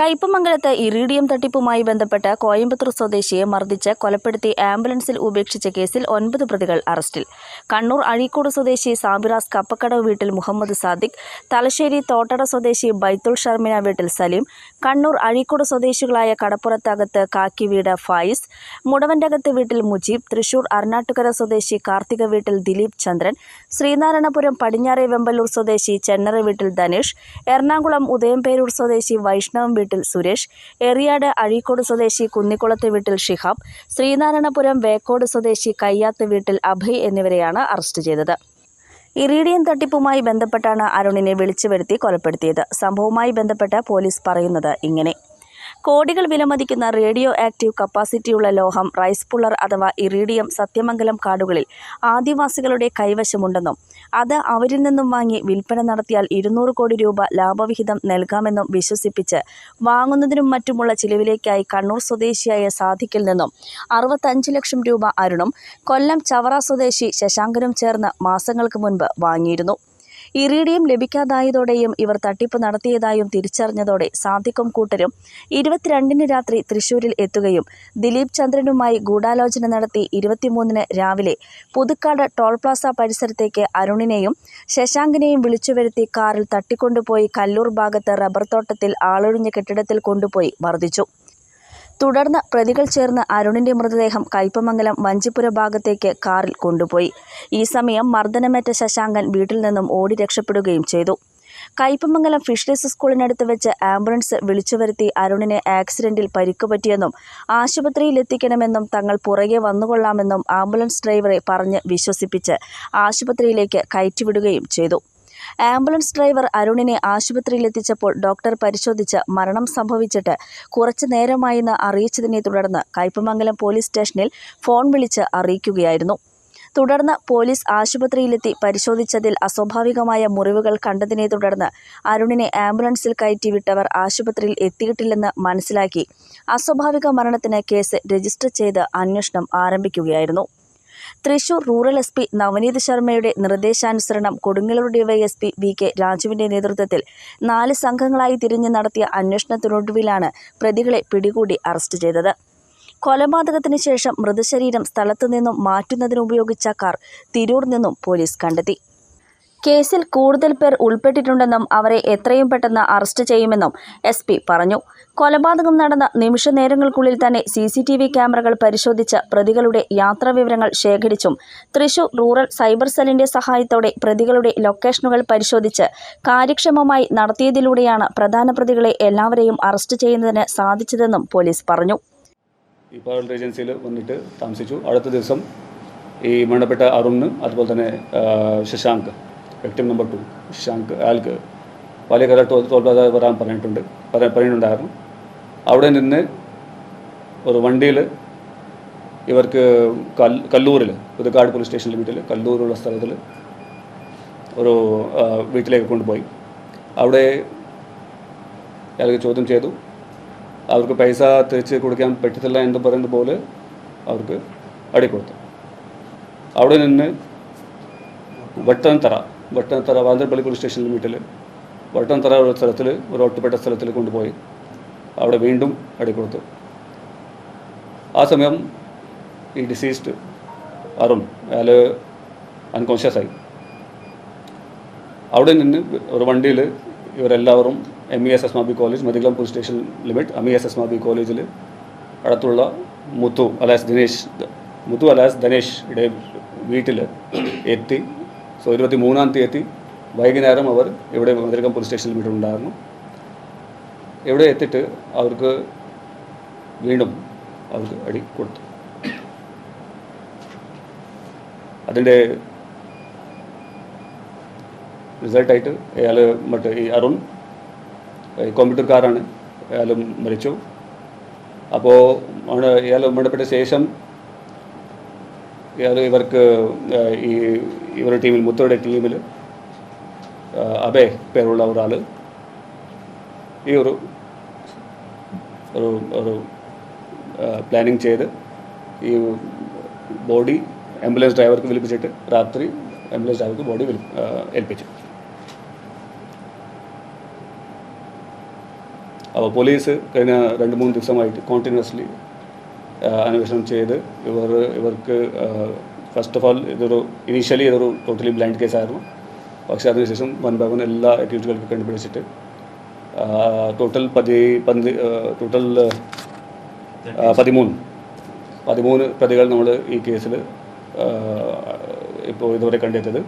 കയ്പമംഗലത്ത് iridium തട്ടിപ്പുമായി ബന്ധപ്പെട്ട് കോയമ്പത്തൂർ സ്വദേശിയെ മർദ്ദിച്ച് കൊലപ്പെടുത്തി ആംബുലൻസിൽ ഉപേക്ഷിച്ച കേസിൽ ഒൻപത് പ്രതികൾ അറസ്റ്റിൽ. കണ്ണൂർ അഴീക്കോട് സ്വദേശി സാബിറാസ് കപ്പക്കടവ് വീട്ടിൽ മുഹമ്മദ് സാദിഖ് തലശ്ശേരി തോട്ടട സ്വദേശി ബൈത്തുൽ ഷർമിന വീട്ടിൽ സലീം കണ്ണൂർ അഴീക്കോട് സ്വദേശികളായ കടപ്പുറത്തകത്ത് കാക്കി വീട് ഫായിസ് മുടവന്റകത്ത് വീട്ടിൽ മുജീബ് തൃശൂർ അർണാട്ടുകര സ്വദേശി കാർത്തിക വീട്ടിൽ ദിലീപ് ചന്ദ്രൻ ശ്രീനാരായണപുരം പടിഞ്ഞാറെ വെമ്പല്ലൂർ സ്വദേശി ചെന്നറ വീട്ടിൽ ധനേഷ് എറണാകുളം ഉദയംപേരൂർ സ്വദേശി വൈഷ്ണവം വീട്ടിൽ സുരേഷ് എറിയാട് അഴീക്കോട് സ്വദേശി കുന്നിക്കുളത്ത് വീട്ടിൽ ഷിഹാബ് ശ്രീനാരായണപുരം വേക്കോട് സ്വദേശി കയ്യാത്ത് വീട്ടിൽ അഭയ് എന്നിവരെയാണ് അറസ്റ്റ് ചെയ്തത്. ഇറീഡിയം തട്ടിപ്പുമായി ബന്ധപ്പെട്ടാണ് അരുണിനെ വിളിച്ചു വരുത്തി കൊലപ്പെടുത്തിയത്. സംഭവവുമായി ബന്ധപ്പെട്ട് പോലീസ് പറയുന്നത് ഇങ്ങനെ. കോടികൾ വിലമതിക്കുന്ന റേഡിയോ ആക്റ്റീവ് കപ്പാസിറ്റിയുള്ള ലോഹം റൈസ് പുള്ളർ അഥവാ ഇറീഡിയം സത്യമംഗലം കാടുകളിൽ ആദിവാസികളുടെ കൈവശമുണ്ടെന്നും അത് അവരിൽ നിന്നും വാങ്ങി വിൽപ്പന നടത്തിയാൽ ഇരുന്നൂറ് കോടി രൂപ ലാഭവിഹിതം നൽകാമെന്നും വിശ്വസിപ്പിച്ച് വാങ്ങുന്നതിനും മറ്റുമുള്ള ചിലവിലേക്കായി കണ്ണൂർ സ്വദേശിയായ സാധിക്കിൽ നിന്നും അറുപത്തഞ്ച് ലക്ഷം രൂപ അരുണും കൊല്ലം ചവറ സ്വദേശി ശശാങ്കനും ചേർന്ന് മാസങ്ങൾക്ക് മുൻപ് വാങ്ങിയിരുന്നു. ഇറീഡിയം ലഭിക്കാതായതോടെയും ഇവർ തട്ടിപ്പ് നടത്തിയതായും തിരിച്ചറിഞ്ഞതോടെ സാധിക്കും കൂട്ടരും ഇരുപത്തിരണ്ടിന് രാത്രി തൃശൂരിൽ എത്തുകയും ദിലീപ് ചന്ദ്രനുമായി ഗൂഢാലോചന നടത്തി ഇരുപത്തിമൂന്നിന് രാവിലെ പുതുക്കാട് ടോൾ പ്ലാസ പരിസരത്തേക്ക് അരുണിനെയും ശശാങ്കിനെയും വിളിച്ചുവരുത്തി കാറിൽ തട്ടിക്കൊണ്ടുപോയി കല്ലൂർ ഭാഗത്ത് റബ്ബർ തോട്ടത്തിൽ ആളൊഴിഞ്ഞ കെട്ടിടത്തിൽ കൊണ്ടുപോയി മർദ്ദിച്ചു. തുടർന്ന് പ്രതികൾ ചേർന്ന് അരുണിന്റെ മൃതദേഹം കയ്പമംഗലം വഞ്ചിപ്പുര ഭാഗത്തേക്ക് കാറിൽ കൊണ്ടുപോയി. ഈ സമയം മർദ്ദനമേറ്റ ശശാങ്കൻ വീട്ടിൽ നിന്നും ഓടി രക്ഷപ്പെടുകയും ചെയ്തു. കയ്പമംഗലം ഫിഷറീസ് സ്കൂളിനടുത്ത് വെച്ച് ആംബുലൻസ് വിളിച്ചു വരുത്തി അരുണിനെ ആക്സിഡന്റിൽ പരിക്കുപറ്റിയെന്നും ആശുപത്രിയിൽ എത്തിക്കണമെന്നും തങ്ങൾ പുറകെ വന്നുകൊള്ളാമെന്നും ആംബുലൻസ് ഡ്രൈവറെ പറഞ്ഞ് വിശ്വസിപ്പിച്ച് ആശുപത്രിയിലേക്ക് കയറ്റിവിടുകയും ചെയ്തു. ആംബുലൻസ് ഡ്രൈവർ അരുണിനെ ആശുപത്രിയിലെത്തിച്ചപ്പോൾ ഡോക്ടർ പരിശോധിച്ച് മരണം സംഭവിച്ചിട്ട് കുറച്ചു നേരമായെന്ന് അറിയിച്ചതിനെ തുടർന്ന് കയ്പമംഗലം പോലീസ് സ്റ്റേഷനിൽ ഫോൺ വിളിച്ച് അറിയിക്കുകയായിരുന്നു. തുടർന്ന് പോലീസ് ആശുപത്രിയിലെത്തി പരിശോധിച്ചതിൽ അസ്വാഭാവികമായ മുറിവുകൾ കണ്ടതിനെ തുടർന്ന് അരുണിനെ ആംബുലൻസിൽ കയറ്റി വിട്ടവർ ആശുപത്രിയിൽ എത്തിയിട്ടില്ലെന്ന് മനസ്സിലാക്കി. അസ്വാഭാവിക മരണത്തിന് കേസ് രജിസ്റ്റർ ചെയ്ത് അന്വേഷണം ആരംഭിക്കുകയായിരുന്നു. Thrissur rural S P Navneet ശർമ്മയുടെ നിർദ്ദേശാനുസരണം കൊടുങ്ങല്ലൂർ ഡിവൈഎസ്പി വി കെ രാജുവിന്റെ നേതൃത്വത്തിൽ നാല് സംഘങ്ങളായി തിരിഞ്ഞ് നടത്തിയ അന്വേഷണത്തിനൊടുവിലാണ് പ്രതികളെ പിടികൂടി അറസ്റ്റ് ചെയ്തത്. കൊലപാതകത്തിന് ശേഷം മൃതശരീരം സ്ഥലത്തു നിന്നും മാറ്റുന്നതിനുപയോഗിച്ച കാർ തിരൂർ നിന്നും പോലീസ് കണ്ടെത്തി. കേസിൽ കൂടുതൽ പേർ ഉൾപ്പെട്ടിട്ടുണ്ടെന്നും അവരെ എത്രയും പെട്ടെന്ന് അറസ്റ്റ് ചെയ്യുമെന്നും എസ് പി പറഞ്ഞു. കൊലപാതകം നടന്ന നിമിഷ നേരങ്ങൾക്കുള്ളിൽ തന്നെ സി സി ടി വി ക്യാമറകൾ പരിശോധിച്ച് പ്രതികളുടെ യാത്രാവിവരങ്ങൾ ശേഖരിച്ചും തൃശൂർ റൂറൽ സൈബർ സെല്ലിന്റെ സഹായത്തോടെ പ്രതികളുടെ ലൊക്കേഷനുകൾ പരിശോധിച്ച് കാര്യക്ഷമമായി നടത്തിയതിലൂടെയാണ് പ്രധാന പ്രതികളെ എല്ലാവരെയും അറസ്റ്റ് ചെയ്യുന്നതിന് സാധിച്ചതെന്നും പോലീസ് പറഞ്ഞു. ഏജൻസിയിൽ വന്നിട്ട് താമസിച്ചു. അടുത്ത ദിവസം ഈ മരണപ്പെട്ട അരുണ് അതുപോലെ തന്നെ ശശാങ്ക് വ്യക്തി നമ്പർ ടു ശാങ്ക് അയാൾക്ക് വലിയ കല പ്ലാസ വരാൻ പറഞ്ഞിട്ടുണ്ട് പറഞ്ഞിട്ടുണ്ടായിരുന്നു. അവിടെ നിന്ന് ഒരു വണ്ടിയിൽ ഇവർക്ക് കല്ലൂരിൽ പുതുക്കാട് പോലീസ് സ്റ്റേഷൻ ലിമിറ്റിൽ കല്ലൂരുള്ള സ്ഥലത്തിൽ ഒരു വീട്ടിലേക്ക് കൊണ്ടുപോയി. അവിടെ അയാൾക്ക് ചോദ്യം ചെയ്തു. അവർക്ക് പൈസ തിരിച്ച് കൊടുക്കാൻ പറ്റത്തില്ല എന്ന് പറയുന്ന പോലെ അവർക്ക് അടി കൊടുത്തു. അവിടെ നിന്ന് വട്ടൻതറ വട്ടൻതറ വാന്തരപ്പള്ളി പോലീസ് സ്റ്റേഷൻ ലിമിറ്റിൽ വട്ടനത്തറ ഒരു സ്ഥലത്തിൽ ഒരു ഒറ്റപ്പെട്ട സ്ഥലത്തിൽ കൊണ്ടുപോയി അവിടെ വീണ്ടും അടി കൊടുത്തു ആ സമയം ഈ ഡിസീസ്ഡ് അരുൺ അയാൾ അൺകോൺഷ്യസ് ആയി. അവിടെ നിന്ന് ഒരു വണ്ടിയിൽ ഇവരെല്ലാവരും M E S S മാബി college Mathikulam police station limit M E S S മാബി കോളേജിൽ അടുത്തുള്ള മുത്തു അലാസ് ദിനേശ് മുത്തു അലാസ് ദിനേശ് വീട്ടിൽ എത്തി സോ ഇരുപത്തി മൂന്നാം തീയതി വൈകുന്നേരം അവർ ഇവിടെ മധുരകം പോലീസ് സ്റ്റേഷനിൽ ലിമിറ്റ് ഉണ്ടായിരുന്നു ഇവിടെ എത്തിയിട്ട് അവർക്ക് വീണ്ടും അവർക്ക് അടി കൊടുത്തു. അതിന്റെ റിസൾട്ടായിട്ട് അയാൾ മറ്റേ ഈ അരുൺ കോമ്പ്യൂട്ടർക്കാരാണ് അയാൾ മരിച്ചു. അപ്പോൾ ഇയാൾ മരണപ്പെട്ട ശേഷം ഇവർക്ക് ഈ ഇവരുടെ ടീമിൽ മുത്തയുടെ ടീമിൽ അബേ പേരുള്ള ഒരാൾ ഈ ഒരു ഒരു ഒരു പ്ലാനിങ് ചെയ്ത് ഈ ബോഡി ആംബുലൻസ് ഡ്രൈവർക്ക് വിളിപ്പിച്ചിട്ട് രാത്രി ആംബുലൻസ് ഡ്രൈവർക്ക് ബോഡി ഏൽപ്പിച്ചു. അപ്പോൾ പോലീസ് കഴിഞ്ഞ രണ്ട് മൂന്ന് ദിവസമായിട്ട് കോണ്ടിന്യൂസ്ലി അന്വേഷണം ചെയ്ത് ഇവർ ഇവർക്ക് ഫസ്റ്റ് ഓഫ് ആൾ ഇതൊരു ഇനീഷ്യലി ഇതൊരു ടോട്ടലി ബ്ലൈൻഡ് കേസായിരുന്നു പക്ഷേ അതിനുശേഷം വൺ ബൈ വൺ എല്ലാ ആക്ടിവിറ്റികൾക്ക് കണ്ടുപിടിച്ചിട്ട് ടോട്ടൽ പതി പന്ത് ടോട്ടൽ പതിമൂന്ന് പതിമൂന്ന് പ്രതികൾ നമ്മൾ ഈ കേസിൽ ഇപ്പോൾ ഇതുവരെ കണ്ടെത്തിയത്.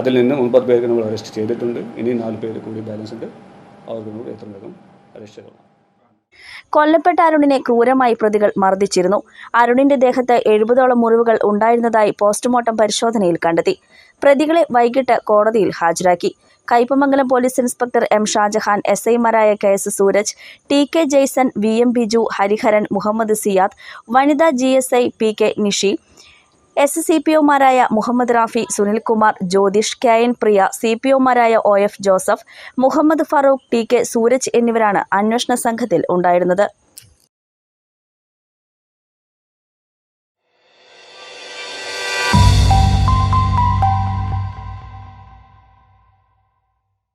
അതിൽ നിന്ന് ഒൻപത് പേർക്ക് നമ്മൾ അറസ്റ്റ് ചെയ്തിട്ടുണ്ട്. ഇനി നാല് പേര് കൂടി ബാലൻസ് ഉണ്ട്. അവർക്ക് എത്ര വേഗം അറസ്റ്റ് ചെയ്യണം കൊല്ലപ്പെട്ട അരുണിനെ ക്രൂരമായി പ്രതികൾ മർദ്ദിച്ചിരുന്നു. അരുണിന്റെ ദേഹത്ത് എഴുപതോളം മുറിവുകൾ ഉണ്ടായിരുന്നതായി പോസ്റ്റ്മോർട്ടം പരിശോധനയിൽ കണ്ടെത്തി. പ്രതികളെ വൈകിട്ട് കോടതിയിൽ ഹാജരാക്കി. Kaipamangalam police inspector M Shajahan S ഐമാരായ K S Sooraj T K Jaison V M Biju Hariharan Muhammad Siyad വനിതാ G S I P K Nishi S C P ഒമാരായ Muhammad Rafi Sunilkumar Jyothish K N Priya C P ഒമാരായ O F Joseph Muhammad Farooq T K Sooraj എന്നിവരാണ് അന്വേഷണ സംഘത്തിൽ ഉണ്ടായിരുന്നത്.